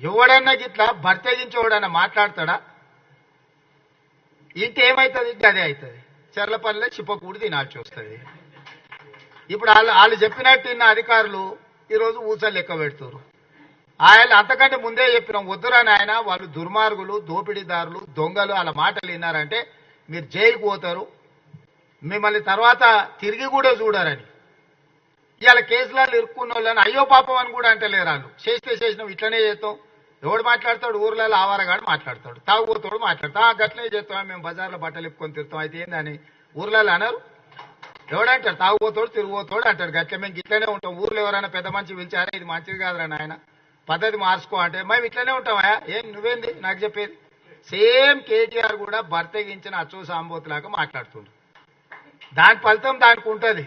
ఎవడన్నా గిట్లా భర్త ఎవడన్నా మాట్లాడతాడా? ఇంటి ఏమవుతుంది అదే అవుతుంది చెర్లపల్లిలో చిప్పకూడి తినాల్సి వస్తుంది. ఇప్పుడు వాళ్ళు వాళ్ళు చెప్పినట్టు ఇన్న అధికారులు ఈరోజు ఊసలు లెక్క పెడుతున్నారు ఆయన అంతకంటే ముందే చెప్పినాం వద్దురా నాయన వాళ్ళు దుర్మార్గులు దోపిడీదారులు దొంగలు వాళ్ళ మాటలు విన్నారంటే మీరు జైలుకు పోతారు. మిమ్మల్ని తర్వాత తిరిగి కూడా చూడరని. ఇవాళ కేసులలో ఇరుక్కున్న వాళ్ళని అయ్యో పాపం అని కూడా అంటలేరు వాళ్ళు. చేస్తే చేసినాం ఇట్లనే చేస్తాం. ఎవడు మాట్లాడతాడు? ఊర్లలో ఆవారగాడు మాట్లాడతాడు. తాగుబోతాడు మాట్లాడతాం "ఆ, గట్లనే చేస్తాం. మేము బజార్లో బట్టలు ఇప్పుకొని తిరుగుతాం. అయితే ఏందని? ఊర్లలో అనరు. ఎవడంటాడు తాగుబోతాడు తిరుగుబోతాడు అంటాడు. గట్ల మేము ఇట్లనే ఉంటాం. ఊర్లో ఎవరైనా పెద్ద మంచి పిలిచారా? ఇది మంచిది కాదురా నాయన. పద్ధతి మార్చుకో అంటే మేము ఇట్లనే ఉంటామా ఏం నువ్వేంది? నాకు చెప్పేది? సేమ్ కేటీఆర్ కూడా భర్తగించిన అచ్చు సాంబోతులాగా మాట్లాడుతుండు. దాని ఫలితం దానికి ఉంటుంది.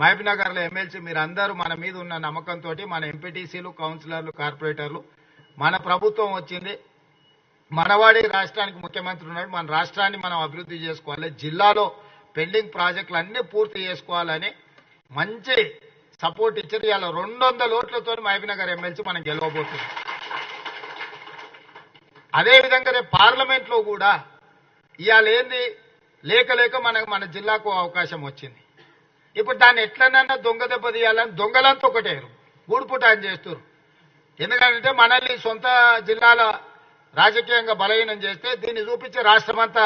మహబూబ్నగర్లో ఎమ్మెల్సీ మీరు అందరూ మన మీద ఉన్న నమ్మకంతో మన ఎంపీటీసీలు కౌన్సిలర్లు కార్పొరేటర్లు మన ప్రభుత్వం వచ్చింది. మనవాడి రాష్ట్రానికి ముఖ్యమంత్రి ఉన్నాడు. మన రాష్ట్రాన్ని మనం అభివృద్ధి చేసుకోవాలి. జిల్లాలో పెండింగ్ ప్రాజెక్టులు అన్ని పూర్తి చేసుకోవాలని మంచి సపోర్ట్ ఇచ్చారు. ఇలా రెండు వందల ఓట్లతో మహబీనగర్ ఎమ్మెల్సీ మనం గెలవబోతుంది అదేవిధంగా రేపు పార్లమెంట్లో కూడా ఇవాళ ఏంది? లేక లేక మనకు మన జిల్లాకు అవకాశం వచ్చింది. ఇప్పుడు దాన్ని ఎట్లనన్నా దొంగ దెబ్బ తీయాలని దొంగలంతా ఒకటేరు గూడుపుటాన్ని చేస్తారు ఎందుకంటే మనల్ని సొంత జిల్లాల రాజకీయంగా బలహీనం చేస్తే దీన్ని చూపించి రాష్ట్రమంతా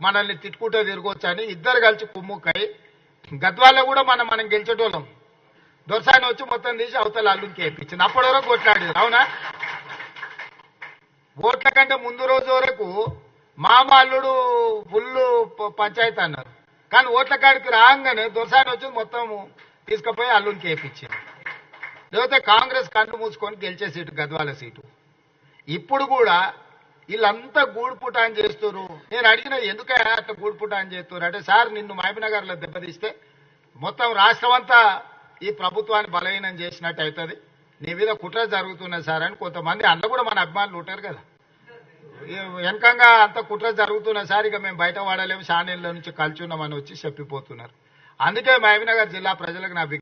మనల్ని తిట్టుకుంటూ తిరగొచ్చు అని ఇద్దరు కలిసి కుమ్ముక్కై గద్వాల్లో కూడా మనం మనం గెలిచేటోళ్ళం. దొరసాని వచ్చి మొత్తం తీసి అవతల అల్లుకి వేయించింది. అప్పటి వరకు కొట్లాడేది అవునా? ఓట్ల కంటే ముందు రోజు వరకు మామ అల్లుడు ఫుల్ పంచాయతీ అన్నారు. కానీ ఓట్ల కాడికి రాగానే దొరసాని వచ్చి మొత్తం తీసుకుపోయి అల్లునికి వేయించింది లేకపోతే కాంగ్రెస్ కళ్ళు మూసుకొని గెలిచే సీటు గద్వాల సీటు. ఇప్పుడు కూడా వీళ్ళంతా గూడుపుటాన్ చేస్తున్నారు నేను అడిగిన ఎందుకైనా అట్లా గూడుపుటాన్ చేస్తున్నారు అంటే సార్ నిన్ను మహబీనగర్లో దెబ్బతీస్తే మొత్తం రాష్ట్రం అంతా ఈ ప్రభుత్వాన్ని బలహీనం చేసినట్టు అవుతుంది. నీ మీద కుట్ర జరుగుతున్నది సార్ అని కొంతమంది అందులో కూడా మన అభిమానులు ఉంటారు కదా. వెనకంగా అంత కుట్ర జరుగుతున్న సార్ ఇక మేము బయట వాడలేము షానీళ్ళ నుంచి కలిసి ఉన్నామని వచ్చి చెప్పిపోతున్నారు. అందుకే మహబీనగర్ జిల్లా ప్రజలకు నా